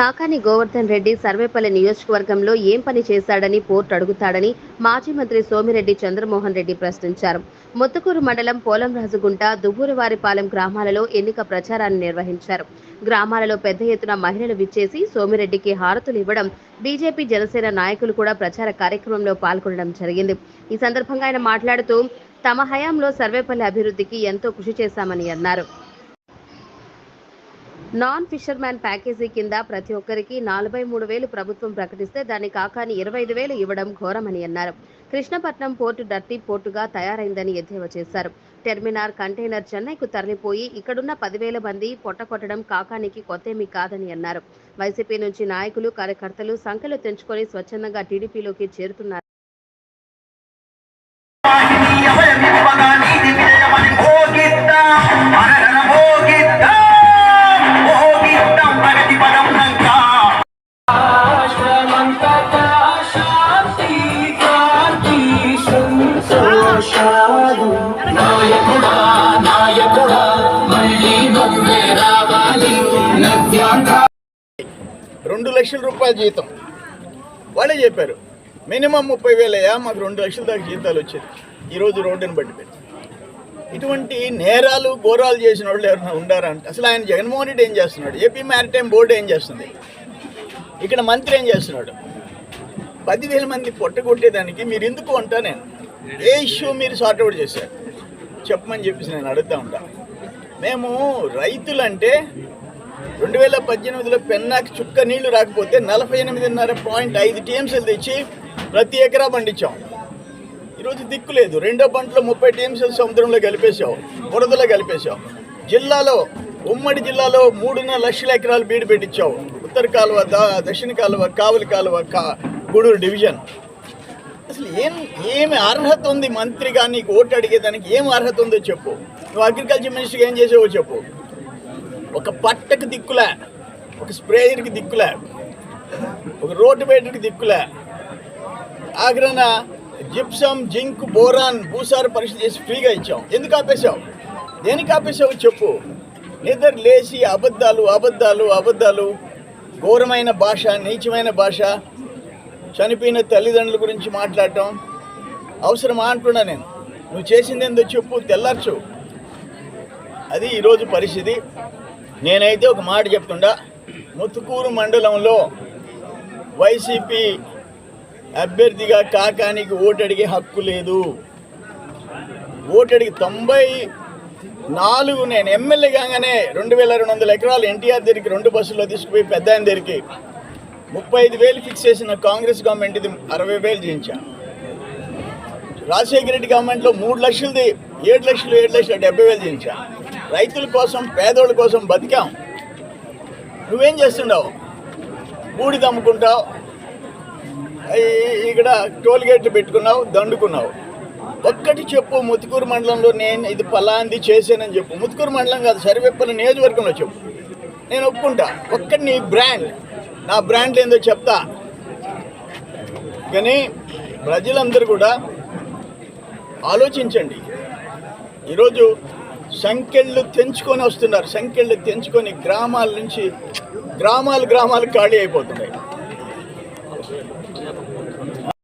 కాకాని గోవర్ధన్ రెడ్డి సర్వేపల్లి నియోజకవర్గంలో ఏం పని చేశాడని పోర్టు అడుగుతాడని మాజీ మంత్రి సోమిరెడ్డి చంద్రమోహన్ రెడ్డి ప్రశ్నించారు. ముత్తుకూరు మండలం పోలంరాజుగుంట దువ్వూరువారిపాలెం గ్రామాలలో ఎన్నిక ప్రచారాన్ని నిర్వహించారు. గ్రామాలలో పెద్ద ఎత్తున మహిళలు విచ్చేసి సోమిరెడ్డికి హారతులు ఇవ్వడం బీజేపీ జనసేన నాయకులు కూడా ప్రచార కార్యక్రమంలో పాల్గొనడం జరిగింది. ఈ సందర్భంగా ఆయన మాట్లాడుతూ తమ హయాంలో సర్వేపల్లి అభివృద్ధికి ఎంతో కృషి చేశామని అన్నారు. నాన్ ఫిషర్మ్యాన్ ప్యాకేజీ కింద ప్రతి ఒక్కరికి నలభై మూడు వేలు ప్రభుత్వం ప్రకటిస్తే దాన్ని కాకాని ఇరవై ఐదు వేలు ఇవ్వడం ఘోరమని అన్నారు. కృష్ణపట్నం పోర్టు డర్టీ పోర్టుగా తయారైందని ఎద్దేవా చేశారు. టెర్మినార్ కంటైనర్ చెన్నైకు తరలిపోయి ఇక్కడున్న పదివేల మంది పొట్టకొట్టడం కాకానికి కొత్తేమీ కాదని అన్నారు. వైసీపీ నుంచి నాయకులు కార్యకర్తలు సంఖ్యలు తెంచుకొని స్వచ్ఛందంగా టీడీపీలోకి చేరుతున్నారు. అభయమివ్వగా సంతోషాలు నాయకుడా నాయకుడా మళ్ళీ నువ్వే రావాలి. రెండు లక్షల రూపాయల జీతం. వాళ్ళే చెప్పారు మినిమం ముప్పై వేలయ్యా మాకు రెండు లక్షల దాకా జీతాలు వచ్చేది ఈరోజు రోడ్డుని బట్టి పెట్టి ఇటువంటి నేరాలు ఘోరాలు చేసిన వాళ్ళు ఎవరైనా ఉండారా అంటే అసలు ఆయన జగన్మోహన్ రెడ్డి ఏం చేస్తున్నాడు? ఏపీ మ్యారిటైమ్ బోర్డు ఏం చేస్తుంది? ఇక్కడ మంత్రి ఏం చేస్తున్నాడు? పదివేల మంది పొట్టగొట్టేదానికి మీరు ఎందుకు అంటా నేను? ఏ ఇష్యూ మీరు సార్ట్అవుట్ చేశారు? చెప్పమని చెప్పేసి నేను అడుగుతా ఉంటా. మేము రైతులంటే రెండు వేల పద్దెనిమిదిలో పెన్నాకి చుక్క నీళ్ళు రాకపోతే నలభై ఎనిమిదిన్నర పాయింట్ ఐదు టీఎంసీలు తెచ్చి ప్రతి ఎకరా పండించాం. ఈరోజు దిక్కు లేదు. రెండో పంటలో ముప్పై టీఎంసీలు సముద్రంలో కలిపేశావు బురదలో కలిపేశావు. జిల్లాలో ఉమ్మడి జిల్లాలో మూడున్నర లక్షల ఎకరాలు బీడు పెట్టించావు. ఉత్తర కాలువ దక్షిణ కాలువ కావలి కాలువ కా గూడూరు డివిజన్. అసలు ఏం ఏమి అర్హత ఉంది మంత్రిగా నీకు ఓటు అడిగేదానికి ఏం అర్హత ఉందో చెప్పు. నువ్వు అగ్రికల్చర్ మినిస్టర్గా ఏం చేసావో చెప్పు. ఒక పట్టకు దిక్కులే. ఒక స్ప్రేయర్కి దిక్కులే. ఒక రోడ్డు బయటకి దిక్కులే. ఆగ్రహణ జిప్సమ్ జింక్ బోరాన్ భూసార పరీక్ష చేసి ఫ్రీగా ఇచ్చాం. ఎందుకు ఆపేశావు? దేనికి ఆపేశావు చెప్పు. నిద్ర లేచి అబద్ధాలు అబద్ధాలు అబద్ధాలు. ఘోరమైన భాష నీచమైన భాష. చనిపోయిన తల్లిదండ్రుల గురించి మాట్లాడటం అవసరమా అంటున్నా నేను. నువ్వు చేసింది ఏందో చెప్పు తెల్లార్చు. అది ఈరోజు పరిస్థితి. నేనైతే ఒక మాట చెప్తుండా ముత్తుకూరు మండలంలో వైసీపీ అభ్యర్థిగా కాకానికి ఓటడిగే హక్కు లేదు. ఓటడికి తొంభై నాలుగు నేను ఎమ్మెల్యే కాగానే రెండు వేల రెండు వందల ఎకరాలు ఎన్టీఆర్ దగ్గరికి రెండు బస్సుల్లో తీసుకుపోయి పెద్ద ఆయన దగ్గరికి ముప్పై ఐదు వేలు ఫిక్స్ చేసిన కాంగ్రెస్ గవర్నమెంట్ ఇది అరవై వేలు చేయించాను రాజశేఖర రెడ్డి గవర్నమెంట్లో మూడు లక్షలది ఏడు లక్షలు ఏడు లక్షలు డెబ్బై వేలు చేయించాను రైతుల కోసం పేదోళ్ళ కోసం బతికాం. నువ్వేం చేస్తుండవు? బూడిద అమ్ముకుంటావు ఇక్కడ టోల్ గేట్లు పెట్టుకున్నావు దండుకున్నావు. ఒక్కటి చెప్పు ముతుకూరు మండలంలో నేను ఇది పలాంది చేశానని చెప్పు. ముతుకూరు మండలం కాదు సరివెప్పల నియోజకవర్గంలో చెప్పు. నేను ఒప్పుకుంటా. ఒక్కటి నీ బ్రాండ్. నా బ్రాండ్ ఏందో చెప్తా. కానీ ప్రజలందరూ కూడా ఆలోచించండి. ఈరోజు సంఖ్యలు తెంచుకొని వస్తున్నారు. సంఖ్యలు తెంచుకొని గ్రామాల నుంచి గ్రామాలు గ్రామాలు ఖాళీ అయిపోతున్నాయి.